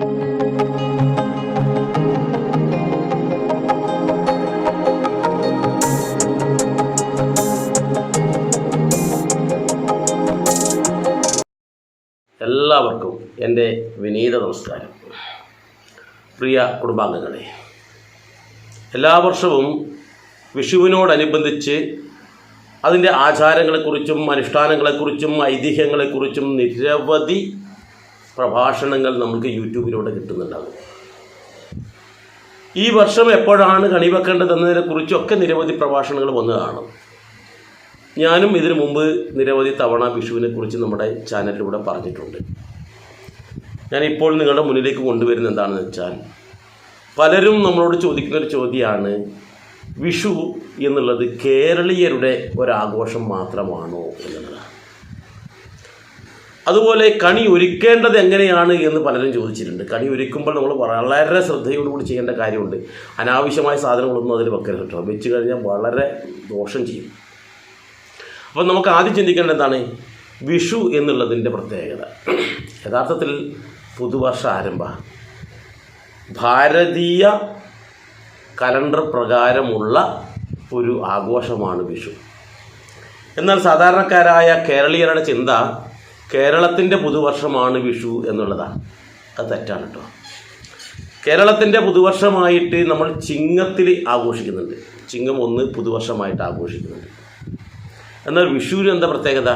എല്ലാവർക്കും എന്റെ വിനീത നമസ്കാരം. പ്രിയ കുടുംബാംഗങ്ങളെ എല്ലാ വർഷവും വിഷുവിനോടനുബന്ധിച്ച് അതിന്റെ ആചാരങ്ങളെക്കുറിച്ചും അനുഷ്ഠാനങ്ങളെക്കുറിച്ചും ഐതിഹ്യങ്ങളെക്കുറിച്ചും നിരവധി പ്രഭാഷണങ്ങൾ നമുക്ക് യൂട്യൂബിലൂടെ കിട്ടുന്നുണ്ടാകും. ഈ വർഷം എപ്പോഴാണ് കണിവെക്കേണ്ടതെന്നതിനെക്കുറിച്ചൊക്കെ നിരവധി പ്രഭാഷണങ്ങൾ വന്നതാണ് ഞാനും ഇതിനു മുമ്പ് നിരവധി തവണ വിഷുവിനെ കുറിച്ച് നമ്മുടെ ചാനലിലൂടെ പറഞ്ഞിട്ടുണ്ട്. ഞാൻ ഇപ്പോൾ നിങ്ങളുടെ മുന്നിലേക്ക് കൊണ്ടുവരുന്ന എന്താണെന്ന് വെച്ചാൽ പലരും നമ്മളോട് ചോദിക്കുന്ന ഒരു ചോദ്യമാണ് വിഷു എന്നുള്ളത് കേരളീയരുടെ ഒരാഘോഷം മാത്രമാണോ എന്നുള്ളതാണ്. അതുപോലെ കണി ഒരുക്കേണ്ടത് എങ്ങനെയാണ് എന്ന് പലരും ചോദിച്ചിട്ടുണ്ട്. കണി ഒരുക്കുമ്പോൾ നമ്മൾ വളരെ ശ്രദ്ധയോടുകൂടി ചെയ്യേണ്ട കാര്യമുണ്ട്. അനാവശ്യമായ സാധനങ്ങളൊന്നും അതിൽ വെക്കരുത് കേട്ടോ. വെച്ച് കഴിഞ്ഞാൽ വളരെ ദോഷം ചെയ്യും. അപ്പോൾ നമുക്ക് ആദ്യം ചിന്തിക്കേണ്ടത് എന്താണ്? വിഷു എന്നുള്ളതിന്റെ പ്രത്യേകത. യഥാർത്ഥത്തിൽ പുതുവർഷ ആരംഭ. ഭാരതീയ കലണ്ടർ പ്രകാരമുള്ള ഒരു ആഘോഷമാണ് വിഷു. എന്നാൽ സാധാരണക്കാരായ കേരളീയരുടെ ചിന്ത കേരളത്തിന്റെ പുതുവർഷമാണ് വിഷു എന്നുള്ളതാണ്. അത് തെറ്റാണ് കേട്ടോ. കേരളത്തിന്റെ പുതുവർഷമായിട്ട് നമ്മൾ ചിങ്ങത്തിൽ ആഘോഷിക്കുന്നുണ്ട്. ചിങ്ങം ഒന്ന് പുതുവർഷമായിട്ട് ആഘോഷിക്കുന്നുണ്ട്. എന്നാൽ വിഷുവിന് എന്താ പ്രത്യേകത?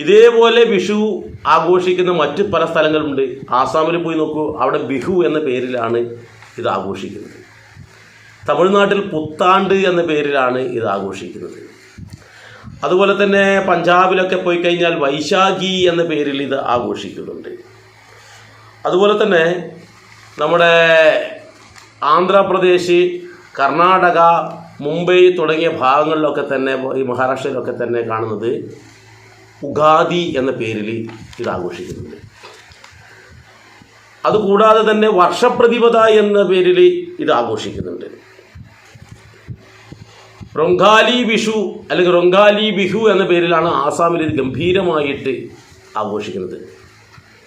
ഇതേപോലെ വിഷു ആഘോഷിക്കുന്ന മറ്റ് പല സ്ഥലങ്ങളുണ്ട്. ആസാമിൽ പോയി നോക്കൂ അവിടെ ബിഹു എന്ന പേരിലാണ് ഇത് ആഘോഷിക്കുന്നത്. തമിഴ്നാട്ടിൽ പുത്താണ്ട് എന്ന പേരിലാണ് ഇത് ആഘോഷിക്കുന്നത്. അതുപോലെ തന്നെ പഞ്ചാബിലൊക്കെ പോയി കഴിഞ്ഞാൽ വൈശാഖി എന്ന പേരിൽ ഇത് ആഘോഷിക്കുന്നുണ്ട്. അതുപോലെ തന്നെ നമ്മുടെ ആന്ധ്രാപ്രദേശ് കർണാടക മുംബൈ തുടങ്ങിയ ഭാഗങ്ങളിലൊക്കെ തന്നെ ഈ മഹാരാഷ്ട്രയിലൊക്കെ തന്നെ കാണുന്നത് ഉഗാദി എന്ന പേരിൽ ഇത് ആഘോഷിക്കുന്നുണ്ട്. അതുകൂടാതെ തന്നെ വർഷപ്രതിപത എന്ന പേരിൽ ഇത് ആഘോഷിക്കുന്നുണ്ട്. റൊങ്കാലി വിഷു അല്ലെങ്കിൽ റൊങ്കാലി ബിഹു എന്ന പേരിലാണ് ആസാമിൽ ഇത് ഗംഭീരമായിട്ട് ആഘോഷിക്കുന്നത്.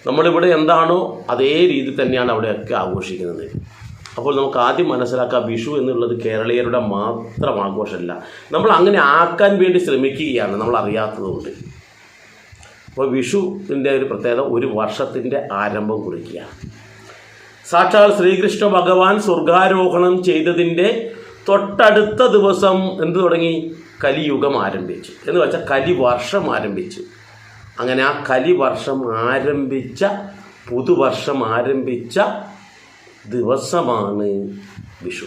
നമ്മളിവിടെ എന്താണോ അതേ രീതി തന്നെയാണ് അവിടെയൊക്കെ ആഘോഷിക്കുന്നത്. അപ്പോൾ നമുക്ക് ആദ്യം മനസ്സിലാക്കാം വിഷു എന്നുള്ളത് കേരളീയരുടെ മാത്രം ആഘോഷമല്ല. നമ്മൾ അങ്ങനെ ആക്കാൻ വേണ്ടി ശ്രമിക്കുകയാണ് നമ്മൾ അറിയാത്തതുകൊണ്ട്. അപ്പോൾ വിഷുവിന്റെ ഒരു പ്രത്യേകത ഒരു വർഷത്തിന്റെ ആരംഭം കുറിക്കുക സാക്ഷാൽ ശ്രീകൃഷ്ണ ഭഗവാൻ സ്വർഗാരോഹണം ചെയ്തതിന്റെ തൊട്ടടുത്ത ദിവസം എന്ത് തുടങ്ങി? കലിയുഗം ആരംഭിച്ചു. എന്ന് വെച്ചാൽ കലിവർഷം ആരംഭിച്ചു. അങ്ങനെ ആ കലിവർഷം ആരംഭിച്ച പുതുവർഷം ആരംഭിച്ച ദിവസമാണ് വിഷു.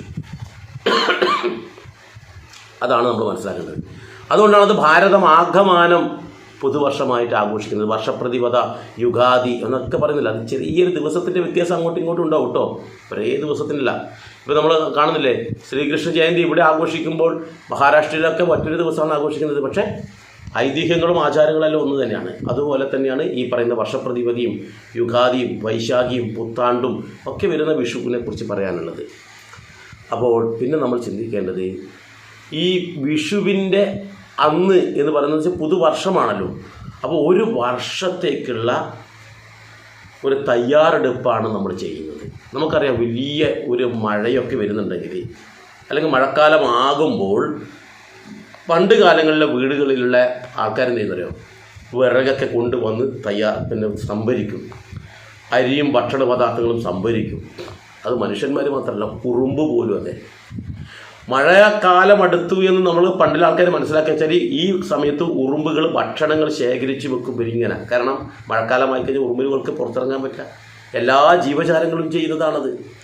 അതാണ് നമ്മൾ മനസ്സിലാക്കേണ്ടത്. അതുകൊണ്ടാണ് അത് ഭാരതം ആഗമാനം പുതുവർഷമായിട്ട് ആഘോഷിക്കുന്നത്. വർഷപ്രതിപത യുഗാദി എന്നൊക്കെ പറയുന്നില്ല. അത് ചെറിയൊരു ദിവസത്തിന്റെ വ്യത്യാസം അങ്ങോട്ടും ഇങ്ങോട്ടും ഉണ്ടാവും കേട്ടോ. ഒരേ ദിവസത്തിനില്ല. ഇപ്പോൾ നമ്മൾ കാണുന്നില്ലേ? ശ്രീകൃഷ്ണ ജയന്തി ഇവിടെ ആഘോഷിക്കുമ്പോൾ മഹാരാഷ്ട്രയിലൊക്കെ മറ്റൊരു ദിവസമാണ് ആഘോഷിക്കുന്നത്. പക്ഷേ ഐതിഹ്യങ്ങളും ആചാരങ്ങളെല്ലാം ഒന്ന് തന്നെയാണ്. അതുപോലെ തന്നെയാണ് ഈ പറയുന്ന വർഷപ്രതിപതിയും യുഗാദിയും വൈശാഖിയും പുത്താണ്ടും ഒക്കെ വരുന്ന വിഷുവിനെ കുറിച്ച് പറയാനുള്ളത്. അപ്പോൾ പിന്നെ നമ്മൾ ചിന്തിക്കേണ്ടത് ഈ വിഷുവിന്റെ അന്ന് എന്ന് പറയുന്നത് വെച്ചാൽ പുതുവർഷമാണല്ലോ. അപ്പോൾ ഒരു വർഷത്തേക്കുള്ള ഒരു തയ്യാറെടുപ്പാണ് നമ്മൾ ചെയ്യുന്നത്. നമുക്കറിയാം വലിയ ഒരു മഴയൊക്കെ വരുന്നുണ്ടെങ്കിൽ അല്ലെങ്കിൽ മഴക്കാലമാകുമ്പോൾ പണ്ട് കാലങ്ങളിലെ വീടുകളിലുള്ള ആൾക്കാരെന്ത് ചെയ്യുന്നറിയോ? വിറകൊക്കെ കൊണ്ടുവന്ന് തയ്യാർ പിന്നെ സംഭരിക്കും. അരിയും ഭക്ഷണ പദാർത്ഥങ്ങളും സംഭരിക്കും. അത് മനുഷ്യന്മാർ മാത്രമല്ല കുറുമ്പ് പോലും അതെ. മഴക്കാലം അടുത്തു എന്ന് നമ്മൾ പണ്ടിലെ ആൾക്കാർ മനസ്സിലാക്കി വെച്ചാൽ ഈ സമയത്ത് ഉറുമ്പുകൾ ഭക്ഷണങ്ങൾ ശേഖരിച്ച് വെക്കും ഇങ്ങനെ കാരണം മഴക്കാലമായി കഴിഞ്ഞാൽ ഉറുമ്പുകൾക്ക് പുറത്തിറങ്ങാൻ പറ്റില്ല. എല്ലാ ജീവജാലങ്ങളും ചെയ്യുന്നതാണത്.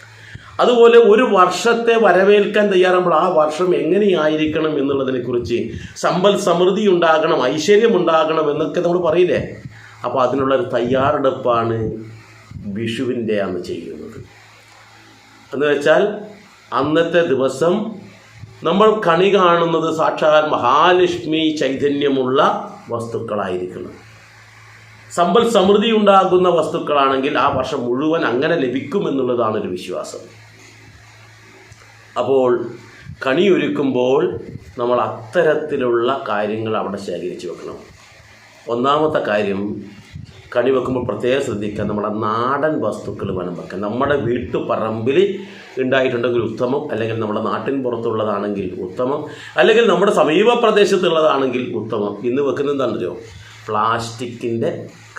അതുപോലെ ഒരു വർഷത്തെ വരവേൽക്കാൻ തയ്യാറാകുമ്പോൾ ആ വർഷം എങ്ങനെയായിരിക്കണം എന്നുള്ളതിനെക്കുറിച്ച് സമ്പൽ സമൃദ്ധി ഉണ്ടാകണം ഐശ്വര്യം ഉണ്ടാകണം എന്നൊക്കെ നമ്മൾ പറയില്ലേ? അപ്പോൾ അതിനുള്ള ഒരു തയ്യാറെടുപ്പാണ് വിഷുവിന്റെ അന്ന് ചെയ്യുന്നത്. എന്ന് വെച്ചാൽ അന്നത്തെ ദിവസം നമ്മൾ കണി കാണുന്നത് സാക്ഷാൽ മഹാലക്ഷ്മി ചൈതന്യമുള്ള വസ്തുക്കളായിരിക്കണം. സമ്പൽ സമൃദ്ധി ഉണ്ടാകുന്ന വസ്തുക്കളാണെങ്കിൽ ആ വർഷം മുഴുവൻ അങ്ങനെ ലഭിക്കുമെന്നുള്ളതാണ് ഒരു വിശ്വാസം. അപ്പോൾ കണിയൊരുക്കുമ്പോൾ നമ്മൾ അത്തരത്തിലുള്ള കാര്യങ്ങൾ അവിടെ ശേഖരിച്ച് വെക്കണം. ഒന്നാമത്തെ കാര്യം കണി വെക്കുമ്പോൾ പ്രത്യേകം ശ്രദ്ധിക്കുക. നമ്മുടെ നാടൻ വസ്തുക്കൾ വേണം വെക്കാൻ. നമ്മുടെ വീട്ടുപറമ്പിൽ ഉണ്ടായിട്ടുണ്ടെങ്കിൽ ഉത്തമം അല്ലെങ്കിൽ നമ്മുടെ നാട്ടിൻ പുറത്തുള്ളതാണെങ്കിൽ ഉത്തമം അല്ലെങ്കിൽ നമ്മുടെ സമീപ പ്രദേശത്തുള്ളതാണെങ്കിൽ ഉത്തമം. ഇന്ന് വെക്കുന്നത് എന്താണെന്നോ പ്ലാസ്റ്റിക്കിന്റെ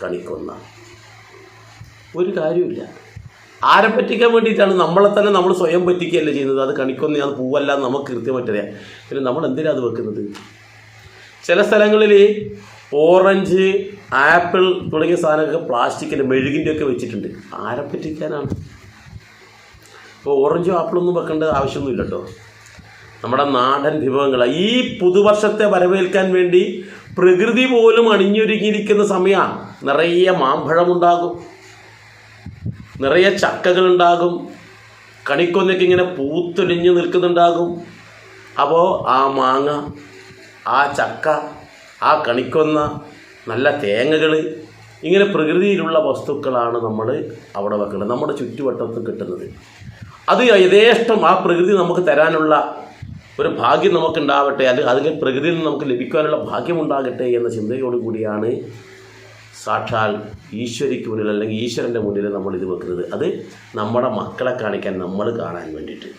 കണിക്കൊന്ന. ഒരു കാര്യമില്ല ആരെ പറ്റിക്കാൻ വേണ്ടിയിട്ടാണ് നമ്മളെ തന്നെ നമ്മൾ സ്വയം പറ്റിക്കുകയല്ലേ ചെയ്യുന്നത്? അത് കണിക്കൊന്ന അത് പൂവല്ല നമുക്ക് കൃത്യമായിട്ടറിയാം. പിന്നെ നമ്മൾ എന്തിനാണ് അത് വെക്കുന്നത്? ചില സ്ഥലങ്ങളിൽ ഓറഞ്ച് ആപ്പിൾ തുടങ്ങിയ സാധനമൊക്കെ പ്ലാസ്റ്റിക്കിന്റെ മെഴുകിന്റെ ഒക്കെ വെച്ചിട്ടുണ്ട്. ആരെ പറ്റിക്കാനാണ്? ഇപ്പോൾ ഓറഞ്ചും ആപ്പിളൊന്നും വെക്കേണ്ട ആവശ്യമൊന്നുമില്ല കേട്ടോ നമ്മുടെ നാടൻ വിഭവങ്ങൾ ഈ പുതുവർഷത്തെ വരവേൽക്കാൻ വേണ്ടി പ്രകൃതി പോലും അണിഞ്ഞൊരുങ്ങിയിരിക്കുന്ന സമയമാണ് നിറയെ മാമ്പഴമുണ്ടാകും. നിറയെ ചക്കകളുണ്ടാകും. കണിക്കൊന്നൊക്കെ ഇങ്ങനെ പൂത്തൊലിഞ്ഞ് നിൽക്കുന്നുണ്ടാകും. അപ്പോൾ ആ മാങ്ങ ആ ചക്ക ആ കണിക്കൊന്ന നല്ല തേങ്ങകൾ ഇങ്ങനെ പ്രകൃതിയിലുള്ള വസ്തുക്കളാണ് നമ്മൾ അവിടെ വെക്കുന്നത് നമ്മുടെ ചുറ്റുവട്ടത്ത് കിട്ടുന്നത്. അത് യഥേഷ്ടം ആ പ്രകൃതി നമുക്ക് തരാനുള്ള ഒരു ഭാഗ്യം നമുക്കുണ്ടാവട്ടെ. അല്ലെങ്കിൽ അതിൽ പ്രകൃതിയിൽ നിന്ന് നമുക്ക് ലഭിക്കാനുള്ള ഭാഗ്യമുണ്ടാകട്ടെ എന്ന ചിന്തയോടു കൂടിയാണ് സാക്ഷാൽ ഈശ്വരിക്ക് മുന്നിൽ അല്ലെങ്കിൽ ഈശ്വരന്റെ മുന്നിൽ നമ്മൾ ഇത് വെക്കുന്നത്. അത് നമ്മുടെ മക്കളെ കാണിക്കാൻ നമ്മൾ കാണാൻ വേണ്ടിയിട്ട്.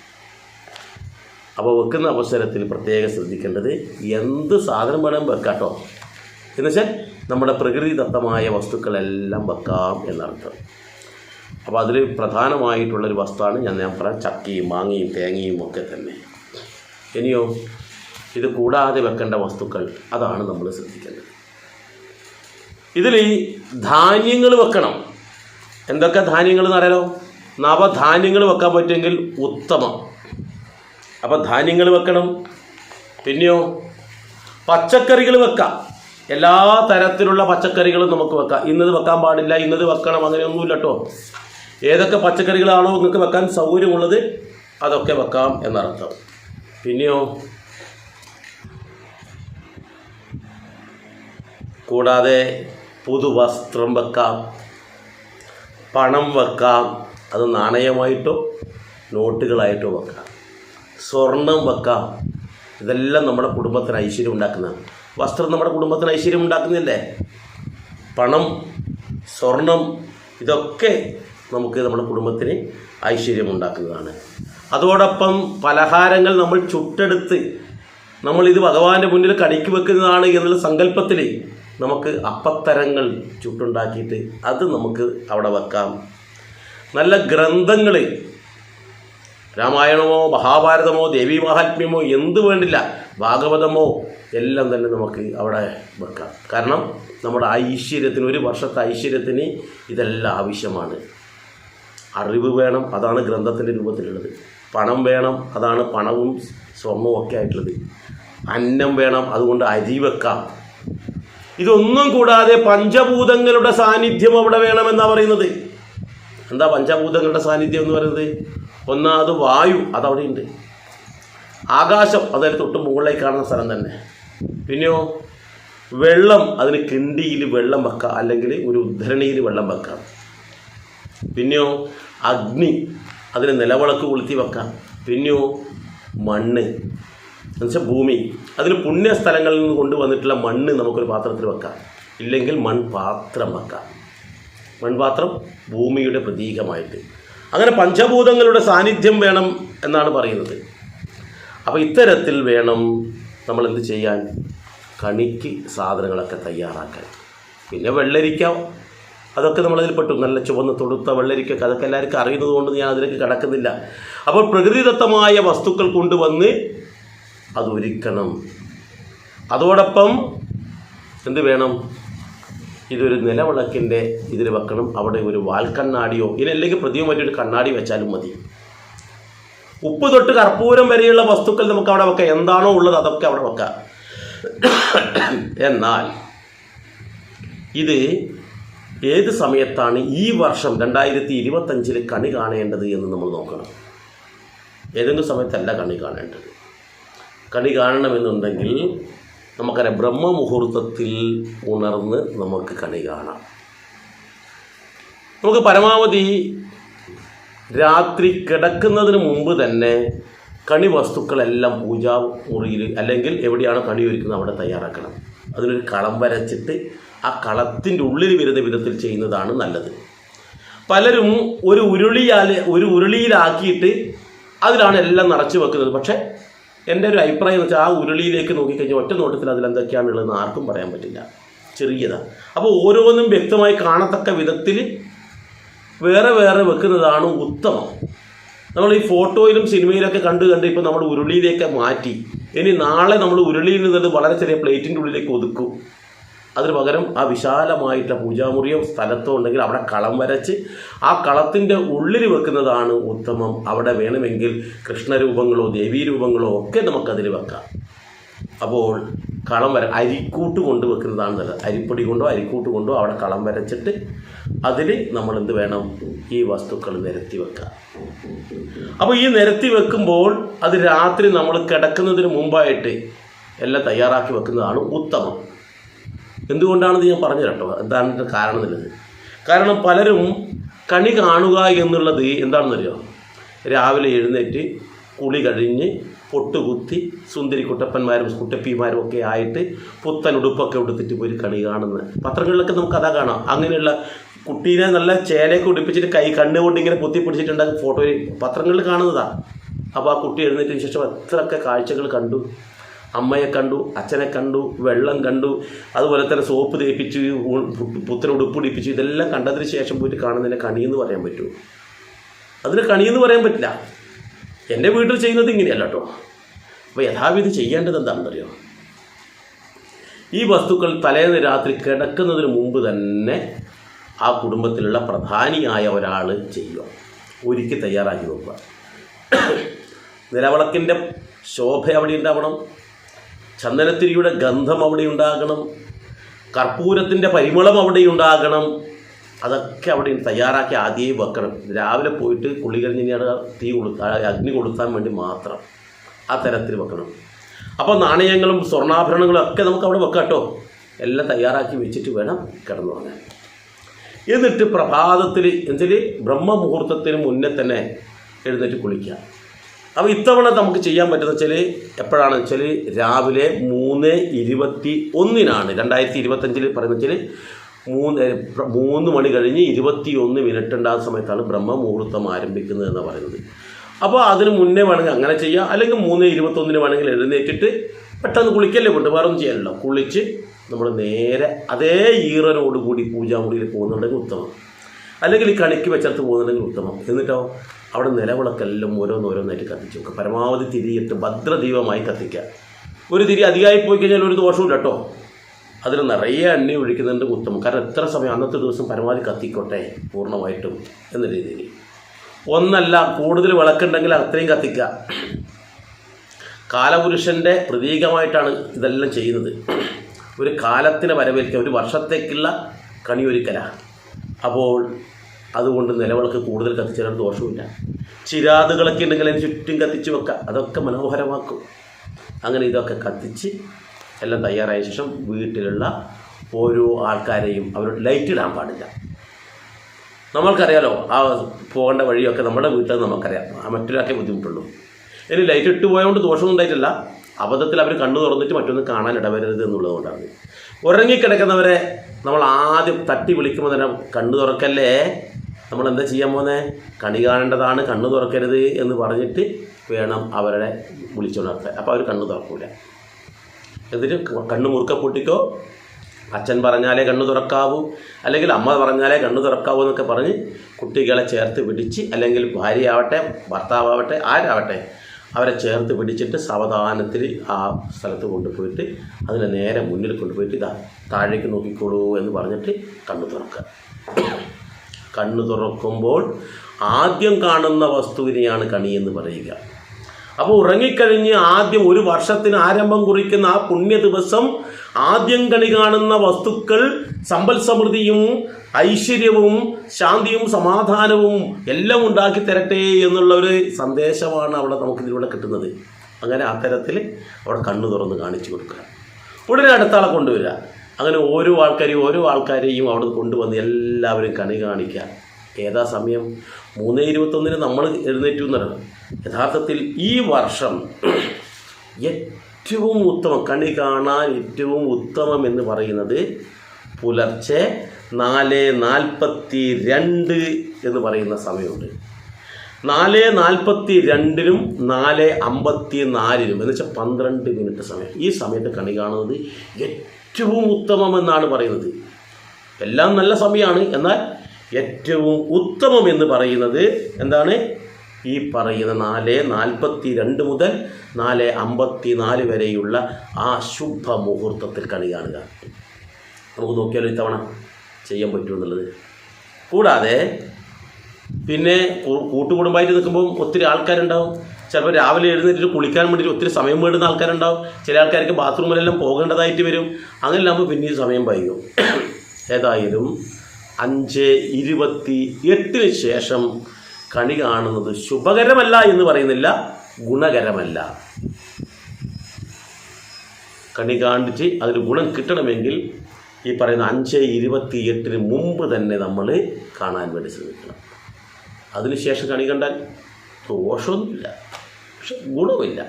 അപ്പോൾ വെക്കുന്ന അവസരത്തിൽ പ്രത്യേകം ശ്രദ്ധിക്കേണ്ടത് എന്ത് സാധനം വേണം വെക്കാട്ടോ. എന്നുവെച്ചാൽ നമ്മുടെ പ്രകൃതിദത്തമായ വസ്തുക്കളെല്ലാം വെക്കാം എന്നർത്ഥം. അപ്പോൾ അതിൽ പ്രധാനമായിട്ടുള്ളൊരു വസ്തുവാണ് ഞാൻ ഞാൻ പറയാം ചക്കയും മാങ്ങയും തേങ്ങയും ഒക്കെ തന്നെ. ഇനിയോ ഇത് കൂടാതെ വെക്കേണ്ട വസ്തുക്കൾ അതാണ് നമ്മൾ ശ്രദ്ധിക്കേണ്ടത്. ഇതിൽ ഈ ധാന്യങ്ങൾ വെക്കണം. എന്തൊക്കെ ധാന്യങ്ങൾ എന്ന് അറിയാലോ നവധാന്യങ്ങൾ വെക്കാൻ പറ്റുമെങ്കിൽ ഉത്തമം. അപ്പോൾ ധാന്യങ്ങൾ വെക്കണം. പിന്നെയോ പച്ചക്കറികൾ വെക്കാം. എല്ലാ തരത്തിലുള്ള പച്ചക്കറികളും നമുക്ക് വെക്കാം. ഇന്നത് വെക്കാൻ പാടില്ല ഇന്നത് വെക്കണം അങ്ങനെയൊന്നുമില്ല കേട്ടോ ഏതൊക്കെ പച്ചക്കറികളാണോ നിങ്ങൾക്ക് വെക്കാൻ സൗകര്യമുള്ളത് അതൊക്കെ വെക്കാം എന്നർത്ഥം. പിന്നെയോ? കൂടാതെ പുതുവസ്ത്രം വെക്കാം പണം വെക്കാം അത് നാണയമായിട്ടോ നോട്ടുകളായിട്ടോ വെക്കാം. സ്വർണം വെക്കാം. ഇതെല്ലാം നമ്മുടെ കുടുംബത്തിന് ഐശ്വര്യം ഉണ്ടാക്കുന്നതാണ്. വസ്ത്രം നമ്മുടെ കുടുംബത്തിന് ഐശ്വര്യം ഉണ്ടാക്കുന്നില്ലേ? പണം സ്വർണം ഇതൊക്കെ നമുക്ക് നമ്മുടെ കുടുംബത്തിന് ഐശ്വര്യം ഉണ്ടാക്കുന്നതാണ് അതോടൊപ്പം പലഹാരങ്ങൾ നമ്മൾ ചുട്ടെടുത്ത് നമ്മൾ ഇത് ഭഗവാന്റെ മുന്നിൽ കടിക്ക് വെക്കുന്നതാണ് എന്നുള്ള സങ്കല്പത്തിൽ നമുക്ക് അപ്പത്തരങ്ങൾ ചുട്ടുണ്ടാക്കിയിട്ട് അത് നമുക്ക് അവിടെ വെക്കാം. നല്ല ഗ്രന്ഥങ്ങൾ രാമായണമോ മഹാഭാരതമോ ദേവീ മഹാത്മ്യമോ എന്ത് വേണ്ടില്ല. ഭാഗവതമോ എല്ലാം തന്നെ നമുക്ക് അവിടെ വെക്കാം. കാരണം നമ്മുടെ ഐശ്വര്യത്തിന് ഒരു വർഷത്തെ ഐശ്വര്യത്തിന് ഇതെല്ലാം ആവശ്യമാണ്. അറിവ് വേണം അതാണ് ഗ്രന്ഥത്തിന്റെ രൂപത്തിലുള്ളത്. പണം വേണം അതാണ് പണവും സ്വർണവും ഒക്കെ ആയിട്ടുള്ളത്. അന്നം വേണം അതുകൊണ്ട് അരി വെക്കാം. ഇതൊന്നും കൂടാതെ പഞ്ചഭൂതങ്ങളുടെ സാന്നിധ്യം അവിടെ വേണമെന്നാണ് പറയുന്നത്. എന്താ പഞ്ചഭൂതങ്ങളുടെ സാന്നിധ്യം എന്ന് പറയുന്നത്? ഒന്നാമത് വായു അതവിടെ ഉണ്ട് ആകാശം അതായത് തൊട്ട് മുകളിലേക്ക് കാണുന്ന സ്ഥലം തന്നെ. പിന്നെയോ വെള്ളം അതിന് കിണ്ടിയിൽ വെള്ളം വെക്കാം അല്ലെങ്കിൽ ഒരു ഉദ്ധരണിയിൽ വെള്ളം വെക്കാം. പിന്നെയോ അഗ്നി അതിന് നിലവിളക്ക് കൊളുത്തി വെക്കാം. പിന്നെയോ മണ്ണ്. എന്നുവെച്ചാൽ ഭൂമി. അതിന് പുണ്യ സ്ഥലങ്ങളിൽ നിന്ന് കൊണ്ടുവന്നിട്ടുള്ള മണ്ണ് നമുക്കൊരു പാത്രത്തിൽ വെക്കാം. ഇല്ലെങ്കിൽ മൺപാത്രം വെക്കാം. മൺപാത്രം ഭൂമിയുടെ പ്രതീകമായിട്ട്. അങ്ങനെ പഞ്ചഭൂതങ്ങളുടെ സാന്നിധ്യം വേണം എന്നാണ് പറയുന്നത്. അപ്പോൾ ഇത്തരത്തിൽ വേണം നമ്മൾ എന്ത് ചെയ്യാൻ? കണിക്ക് സാധനങ്ങളൊക്കെ തയ്യാറാക്കാൻ. പിന്നെ വെള്ളരിക്ക അതൊക്കെ നമ്മളതിൽ പെട്ടു. നല്ല ചുവന്ന തൊടുത്ത വെള്ളരിക്കൊക്കെ അതൊക്കെ എല്ലാവർക്കും അറിയുന്നത് കൊണ്ട് ഞാൻ അതിലേക്ക് കടക്കുന്നില്ല. അപ്പോൾ പ്രകൃതിദത്തമായ വസ്തുക്കൾ കൊണ്ടുവന്ന് അതൊരുക്കണം അതോടൊപ്പം എന്ത് വേണം? ഇതൊരു നിലവിളക്കിന്റെ ഇതിൽ വെക്കണം അവിടെ ഒരു വാൽക്കണ്ണാടിയോ ഇതല്ലെങ്കിൽ പ്രതിയോ മറ്റൊരു കണ്ണാടി വെച്ചാലും മതി. ഉപ്പ് തൊട്ട് കർപ്പൂരം വരെയുള്ള വസ്തുക്കൾ നമുക്ക് അവിടെ വെക്കാം. എന്താണോ ഉള്ളത് അതൊക്കെ അവിടെ വെക്കാം. എന്നാൽ ഇത് ഏത് സമയത്താണ് ഈ വർഷം രണ്ടായിരത്തി ഇരുപത്തഞ്ചിൽ കണി കാണേണ്ടത് എന്ന് നമ്മൾ നോക്കണം. ഏതെങ്കിലും സമയത്തല്ല കണി കാണേണ്ടത്. കണി കാണണമെന്നുണ്ടെങ്കിൽ നമുക്കറിയാം ബ്രഹ്മമുഹൂർത്തത്തിൽ ഉണർന്ന് നമുക്ക് കണി കാണാം. നമുക്ക് പരമാവധി രാത്രി കിടക്കുന്നതിന് മുമ്പ് തന്നെ കണി വസ്തുക്കളെല്ലാം പൂജാ മുറിയിൽ അല്ലെങ്കിൽ എവിടെയാണ് കണി ഒരുക്കുന്നത് അവിടെ തയ്യാറാക്കണം. അതിനൊരു കളം വരച്ചിട്ട് ആ കളത്തിന്റെ ഉള്ളിൽ വരുന്ന വിധത്തിൽ ചെയ്യുന്നതാണ് നല്ലത്. പലരും ഒരു ഉരുളിയാൽ ഒരു ഉരുളിയിലാക്കിയിട്ട് അതിലാണ് എല്ലാം നിറച്ചു വെക്കുന്നത്. പക്ഷേ എന്റെ ഒരു അഭിപ്രായം എന്ന് വെച്ചാൽ ആ ഉരുളിയിലേക്ക് നോക്കിക്കഴിഞ്ഞാൽ ഒറ്റ നോട്ടത്തിൽ അതിലെന്തൊക്കെയാണുള്ളതെന്ന് ആർക്കും പറയാൻ പറ്റില്ല. ചെറിയതാണ് അപ്പോൾ ഓരോന്നും വ്യക്തമായി കാണത്തക്ക വിധത്തിൽ വേറെ വേറെ വെക്കുന്നതാണ് ഉത്തമം. നമ്മൾ ഈ ഫോട്ടോയിലും സിനിമയിലൊക്കെ കണ്ട് കണ്ട് ഇപ്പോൾ നമ്മൾ ഉരുളിയിലേക്ക് മാറ്റി. ഇനി നാളെ നമ്മൾ ഉരുളിയിൽ നിന്നത് വളരെ ചെറിയ പ്ലേറ്റിന്റെ ഉള്ളിലേക്ക് ഒതുക്കും. അതിന് പകരം ആ വിശാലമായിട്ടുള്ള പൂജാമുറിയോ സ്ഥലത്തോ ഉണ്ടെങ്കിൽ അവിടെ കളം വരച്ച് ആ കളത്തിന്റെ ഉള്ളിൽ വെക്കുന്നതാണ് ഉത്തമം. അവിടെ വേണമെങ്കിൽ കൃഷ്ണരൂപങ്ങളോ ദേവീരൂപങ്ങളോ ഒക്കെ നമുക്കതിൽ വെക്കാം. അപ്പോൾ കളം വര അരിക്കൂട്ട് കൊണ്ട് വെക്കുന്നതാണ് നല്ലത്. അരിപ്പൊടി കൊണ്ടോ അരിക്കൂട്ട് കൊണ്ടോ അവിടെ കളം വരച്ചിട്ട് അതിൽ നമ്മൾ എന്ത് വേണം? ഈ വസ്തുക്കൾ നിരത്തി വെക്കുക അപ്പോൾ ഈ നിരത്തി വെക്കുമ്പോൾ അത് രാത്രി നമ്മൾ കിടക്കുന്നതിന് മുമ്പായിട്ട് എല്ലാം തയ്യാറാക്കി വെക്കുന്നതാണ് ഉത്തമം. എന്തുകൊണ്ടാണെന്ന് ഞാൻ പറഞ്ഞു കേട്ടോ എന്താണ് കാരണം എന്നുള്ളത്? കാരണം പലരും കണി കാണുക എന്നുള്ളത് എന്താണെന്നറിയോ? രാവിലെ എഴുന്നേറ്റ് കുളി കഴിഞ്ഞ് പൊട്ടുകുത്തി സുന്ദരി കുട്ടപ്പന്മാരും കുട്ടപ്പിമാരും ഒക്കെ ആയിട്ട് പുത്തൻ ഉടുപ്പൊക്കെ ഉടുത്തിട്ട് പോയി കണി കാണുന്നത്. പത്രങ്ങളിലൊക്കെ നമുക്ക് അതാ കാണാം. അങ്ങനെയുള്ള കുട്ടീനെ നല്ല ചേലയൊക്കെ ഉടുപ്പിച്ചിട്ട് കൈ കണ്ണുകൊണ്ട് ഇങ്ങനെ പൊത്തി പിടിച്ചിട്ടുണ്ടാകും ഫോട്ടോയിൽ. പത്രങ്ങളിൽ കാണുന്നതാണ് അപ്പോൾ ആ കുട്ടി എഴുന്നേറ്റിന് ശേഷം എത്രയൊക്കെ കാഴ്ചകൾ കണ്ടു? അമ്മയെ കണ്ടു അച്ഛനെ കണ്ടു വെള്ളം കണ്ടു അതുപോലെ തന്നെ സോപ്പ് തേപ്പിച്ച് പുത്തൻ ഉടുപ്പ് പിടിപ്പിച്ച് ഇതെല്ലാം കണ്ടതിന് ശേഷം പോയിട്ട് കാണുന്നതിനെ കണിയെന്ന് പറയാൻ പറ്റുമോ അതിന് കണിയെന്ന് പറയാൻ പറ്റില്ല. എന്റെ വീട്ടിൽ ചെയ്യുന്നത് ഇങ്ങനെയല്ല കേട്ടോ. അപ്പോൾ യഥാവിധി ചെയ്യേണ്ടത് എന്താണെന്നറിയോ? ഈ വസ്തുക്കൾ തലേന്ന് രാത്രി കിടക്കുന്നതിന് മുമ്പ് തന്നെ ആ കുടുംബത്തിലുള്ള പ്രധാനിയായ ഒരാൾ ചെയ്യുക. ഒരുക്കി തയ്യാറാക്കി വെക്കുക. നിലവിളക്കിന്റെ ശോഭ അവിടെ ഉണ്ടാവണം. ചന്ദനത്തിരിയുടെ ഗന്ധം അവിടെ ഉണ്ടാകണം. കർപ്പൂരത്തിന്റെ പരിമളം അവിടെ ഉണ്ടാകണം. അതൊക്കെ അവിടെ തയ്യാറാക്കി ആദ്യമേ വെക്കണം. രാവിലെ പോയിട്ട് കുളി കഴിഞ്ഞ് തീ കൊടുക്കുക അഗ്നി കൊടുത്താൻ വേണ്ടി മാത്രം ആ തരത്തിൽ വെക്കണം. അപ്പോൾ നാണയങ്ങളും സ്വർണാഭരണങ്ങളും ഒക്കെ നമുക്ക് അവിടെ വെക്കാം കേട്ടോ. എല്ലാം തയ്യാറാക്കി വെച്ചിട്ട് വേണം കിടന്നുറങ്ങാൻ. എന്നിട്ട് പ്രഭാതത്തിൽ എന്നുവെച്ചാൽ ബ്രഹ്മമുഹൂർത്തത്തിന് മുന്നേ തന്നെ എഴുന്നേറ്റ് കുളിക്കുക അപ്പോൾ ഇത്തവണ നമുക്ക് ചെയ്യാൻ പറ്റുന്ന വെച്ചാൽ എപ്പോഴാണ്? വെച്ചാൽ രാവിലെ മൂന്ന് ഇരുപത്തി ഒന്നിനാണ്. രണ്ടായിരത്തി ഇരുപത്തഞ്ചിൽ പറയുന്ന വെച്ചാൽ മൂന്ന് മൂന്ന് മണി കഴിഞ്ഞ് ഇരുപത്തി ഒന്ന് മിനിറ്റ് ഉണ്ടാകുന്ന സമയത്താണ് ബ്രഹ്മ മുഹൂർത്തം ആരംഭിക്കുന്നത് എന്ന് പറയുന്നത്. അപ്പോൾ അതിന് മുന്നേ വേണമെങ്കിൽ അങ്ങനെ ചെയ്യാം. അല്ലെങ്കിൽ മൂന്ന് ഇരുപത്തൊന്നിന് വേണമെങ്കിൽ എഴുന്നേറ്റിട്ട് പെട്ടെന്ന് കുളിക്കല്ലേ കൊണ്ട് വേറെ ഒന്നും ചെയ്യാനല്ലോ. കുളിച്ച് നമ്മൾ നേരെ അതേ ഈറനോടുകൂടി പൂജാമുറിയിൽ പോകുന്നുണ്ടെങ്കിൽ ഉത്തമം. അല്ലെങ്കിൽ കണിക്ക് വെച്ചെടുത്ത് പോകുന്നുണ്ടെങ്കിൽ ഉത്തമം. എന്നിട്ടോ? അവിടെ നിലവിളക്കെല്ലാം ഓരോന്നോരോന്നായിട്ട് കത്തിച്ചു നോക്കുക പരമാവധി തിരിയിട്ട് ഭദ്രദീപമായി കത്തിക്കുക. ഒരു തിരി അധികമായി പോയി കഴിഞ്ഞാൽ ഒരു ദോഷവും കേട്ടോ. അതിൽ നിറയെ എണ്ണ ഒഴിക്കുന്നുണ്ട് ഉത്തമം. കാരണം എത്ര സമയം അന്നത്തെ ദിവസം പരമാവധി കത്തിക്കോട്ടെ പൂർണമായിട്ടും എന്ന രീതിയിൽ. ഒന്നല്ല കൂടുതൽ വിളക്കുണ്ടെങ്കിൽ അത്രയും കത്തിക്കുക. കാലപുരുഷന്റെ പ്രതീകമായിട്ടാണ് ഇതെല്ലാം ചെയ്യുന്നത്. ഒരു കാലത്തിനെ വരവേൽക്കുക. ഒരു വർഷത്തേക്കുള്ള കണിയൊരുക്കല അപ്പോൾ അതുകൊണ്ട് നിലവിളക്ക് കൂടുതൽ കത്തിച്ചാലും ദോഷമില്ല ചിരാതുകളൊക്കെ ഉണ്ടെങ്കിൽ അതിന് ചുറ്റും കത്തിച്ച് വെക്കുക. അതൊക്കെ മനോഹരമാക്കും. അങ്ങനെ ഇതൊക്കെ കത്തിച്ച് എല്ലാം തയ്യാറായ ശേഷം വീട്ടിലുള്ള ഓരോ ആൾക്കാരെയും അവർ ലൈറ്റ് ഇടാൻ പാടില്ല. നമ്മൾക്കറിയാലോ ആ പോകേണ്ട വഴിയൊക്കെ നമ്മുടെ വീട്ടിൽ നമുക്കറിയാം. മറ്റൊരാൾക്കേ ബുദ്ധിമുട്ടുള്ളൂ. ഇനി ലൈറ്റ് ഇട്ട് പോയതുകൊണ്ട് ദോഷമൊന്നും ഉണ്ടായിട്ടില്ല. അബദ്ധത്തിൽ അവർ കണ്ണു തുറന്നിട്ട് മറ്റൊന്ന് കാണാൻ ഇടവരരുത് എന്നുള്ളതുകൊണ്ടാണ്. ഉറങ്ങിക്കിടക്കുന്നവരെ നമ്മൾ ആദ്യം തട്ടി വിളിക്കുമ്പോൾ തന്നെ കണ്ണു തുറക്കല്ലേ? നമ്മൾ എന്താ ചെയ്യാൻ പോകുന്നത് കണി കാണേണ്ടതാണ് കണ്ണു തുറക്കരുത് എന്ന് പറഞ്ഞിട്ട് വേണം അവരെ വിളിച്ചുണർത്താൻ. അപ്പോൾ അവർ കണ്ണു തുറക്കൂല. എന്നിട്ട് കണ്ണു മുറുക്ക പൊട്ടിക്കോ? അച്ഛൻ പറഞ്ഞാലേ കണ്ണു തുറക്കാവൂ. അല്ലെങ്കിൽ അമ്മ പറഞ്ഞാലേ കണ്ണു തുറക്കാവൂ എന്നൊക്കെ പറഞ്ഞ് കുട്ടികളെ ചേർത്ത് പിടിച്ച് അല്ലെങ്കിൽ ഭാര്യയാവട്ടെ ഭർത്താവട്ടെ ആരാവട്ടെ അവരെ ചേർത്ത് പിടിച്ചിട്ട് സാവധാനത്തിൽ ആ സ്ഥലത്ത് കൊണ്ടുപോയിട്ട് അതിനെ നേരെ മുന്നിൽ കൊണ്ടുപോയിട്ട് ഇതാ താഴേക്ക് നോക്കിക്കോളൂ എന്ന് പറഞ്ഞിട്ട് കണ്ണു തുറക്കുക. കണ്ണു തുറക്കുമ്പോൾ ആദ്യം കാണുന്ന വസ്തുവിനെയാണ് കണി എന്ന് പറയുക. അപ്പോൾ ഉറങ്ങിക്കഴിഞ്ഞ് ആദ്യം ഒരു വർഷത്തിന് ആരംഭം കുറിക്കുന്ന ആ പുണ്യ ദിവസം ആദ്യം കണി കാണുന്ന വസ്തുക്കൾ സമ്പൽ സമൃദ്ധിയും ഐശ്വര്യവും ശാന്തിയും സമാധാനവും എല്ലാം ഉണ്ടാക്കി തരട്ടെ എന്നുള്ള ഒരു സന്ദേശമാണ് അവിടെ നമുക്ക് ഇതിലൂടെ കിട്ടുന്നത്. അങ്ങനെ അത്തരത്തിൽ അവിടെ കണ്ണു തുറന്ന് കാണിച്ചു കൊടുക്കുക. ഉടനെ അടുത്താളെ കൊണ്ടുവരിക. അങ്ങനെ ഓരോ ആൾക്കാരെയും ഓരോ ആൾക്കാരെയും അവിടെ കൊണ്ടുവന്ന് എല്ലാവരും കണി കാണിക്കുക. ഏതാ സമയം? മൂന്ന് ഇരുപത്തൊന്നിന് നമ്മൾ എഴുന്നേറ്റു എന്നറിയണം യഥാർത്ഥത്തിൽ ഈ വർഷം ഏറ്റവും ഉത്തമം കണി കാണാൻ ഏറ്റവും ഉത്തമം എന്ന് പറയുന്നത് പുലർച്ചെ നാല് നാൽപ്പത്തി രണ്ട് എന്ന് പറയുന്ന സമയമുണ്ട്. നാല് നാൽപ്പത്തി രണ്ടിനും നാല് അമ്പത്തി നാലിനും എന്ന് വെച്ചാൽ പന്ത്രണ്ട് മിനിറ്റ് സമയം. ഈ സമയത്ത് കണി കാണുന്നത് ഏറ്റവും ഉത്തമം എന്നാണ് പറയുന്നത്. എല്ലാം നല്ല സമയമാണ് എന്നാൽ ഏറ്റവും ഉത്തമം എന്ന് പറയുന്നത് എന്താണ്? ഈ പറയുന്ന നാല് നാൽപ്പത്തി രണ്ട് മുതൽ നാല് അമ്പത്തി നാല് വരെയുള്ള ആ ശുഭ മുഹൂർത്തത്തിൽ കളി കാണുക. നമുക്ക് നോക്കിയാലോ ഇത്തവണ ചെയ്യാൻ പറ്റുമെന്നുള്ളത് കൂടാതെ പിന്നെ കൂട്ടുകുടുംബമായിട്ട് നിൽക്കുമ്പോൾ ഒത്തിരി ആൾക്കാരുണ്ടാവും. ചിലപ്പോൾ രാവിലെ എഴുന്നേറ്റ് കുളിക്കാൻ വേണ്ടിയിട്ട് ഒത്തിരി സമയം വേണ്ടുന്ന ആൾക്കാരുണ്ടാവും. ചില ആൾക്കാർക്ക് ബാത്റൂമിലെല്ലാം പോകേണ്ടതായിട്ട് വരും. അങ്ങനെയാകുമ്പോൾ പിന്നെയും സമയം വൈകും. ഏതായാലും അഞ്ച് ഇരുപത്തി എട്ടിന് ശേഷം കണി കാണുന്നത് ശുഭകരമല്ല എന്ന് പറയുന്നില്ല ഗുണകരമല്ല. കണി കാണിച്ച് അതിന് ഗുണം കിട്ടണമെങ്കിൽ ഈ പറയുന്ന അഞ്ച് ഇരുപത്തി എട്ടിന് മുമ്പ് തന്നെ നമ്മൾ കാണാൻ വേണ്ടി ശ്രമിക്കണം. അതിനുശേഷം കണി കണ്ടാൽ ദോഷമൊന്നുമില്ല. പക്ഷെ ഗുണമില്ല.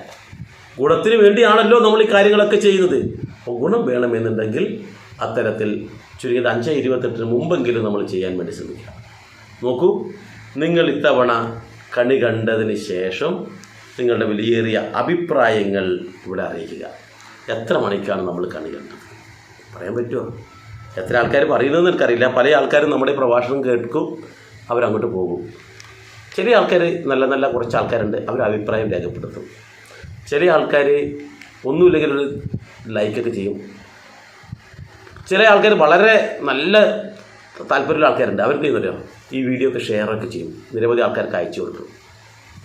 ഗുണത്തിന് വേണ്ടിയാണല്ലോ നമ്മൾ ഈ കാര്യങ്ങളൊക്കെ ചെയ്യുന്നത്. അപ്പോൾ ഗുണം വേണമെന്നുണ്ടെങ്കിൽ അത്തരത്തിൽ ചുരുങ്ങിയത് അഞ്ച് ഇരുപത്തെട്ടിന് മുമ്പെങ്കിലും നമ്മൾ ചെയ്യാൻ വേണ്ടി ശ്രമിക്കണം. നോക്കൂ നിങ്ങൾ ഇത്തവണ കണി കണ്ടതിന് ശേഷം നിങ്ങളുടെ വിലയേറിയ അഭിപ്രായങ്ങൾ ഇവിടെ അറിയിക്കുക. എത്ര മണിക്കാണ് നമ്മൾ കണി കണ്ടത്? പറയാൻ പറ്റുമോ? എത്ര ആൾക്കാർ പറയുന്നതെന്ന് എനിക്കറിയില്ല. പല ആൾക്കാരും നമ്മുടെ പ്രഭാഷണം കേൾക്കും അവരങ്ങോട്ട് പോകും. ചില ആൾക്കാർ നല്ല നല്ല കുറച്ച് ആൾക്കാരുണ്ട് അവർ അഭിപ്രായം രേഖപ്പെടുത്തും. ചില ആൾക്കാർ ഒന്നുമില്ലെങ്കിൽ ഒരു ലൈക്കൊക്കെ ചെയ്യും. ചില ആൾക്കാർ വളരെ നല്ല താല്പര്യമുള്ള ആൾക്കാരുണ്ട്. അവർക്ക് എന്നറിയാം ഈ വീഡിയോ ഒക്കെ ഷെയറൊക്കെ ചെയ്യും. നിരവധി ആൾക്കാർക്ക് അയച്ചു കൊടുക്കും.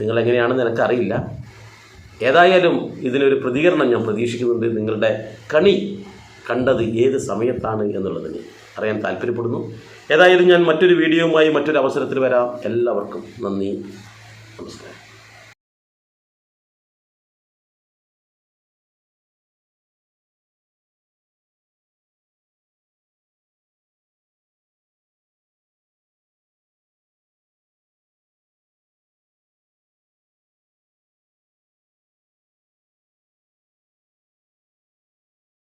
നിങ്ങളെങ്ങനെയാണെന്ന് എനിക്കറിയില്ല ഏതായാലും ഇതിനൊരു പ്രതികരണം ഞാൻ പ്രതീക്ഷിക്കുന്നുണ്ട്. നിങ്ങളുടെ കണി കണ്ടത് ഏത് സമയത്താണ് എന്നുള്ളതിന് അറിയാൻ താല്പര്യപ്പെടുന്നു. ഏതായാലും ഞാൻ മറ്റൊരു വീഡിയോയുമായി മറ്റൊരു അവസരത്തിൽ വരാം. എല്ലാവർക്കും നന്ദി. നമസ്കാരം.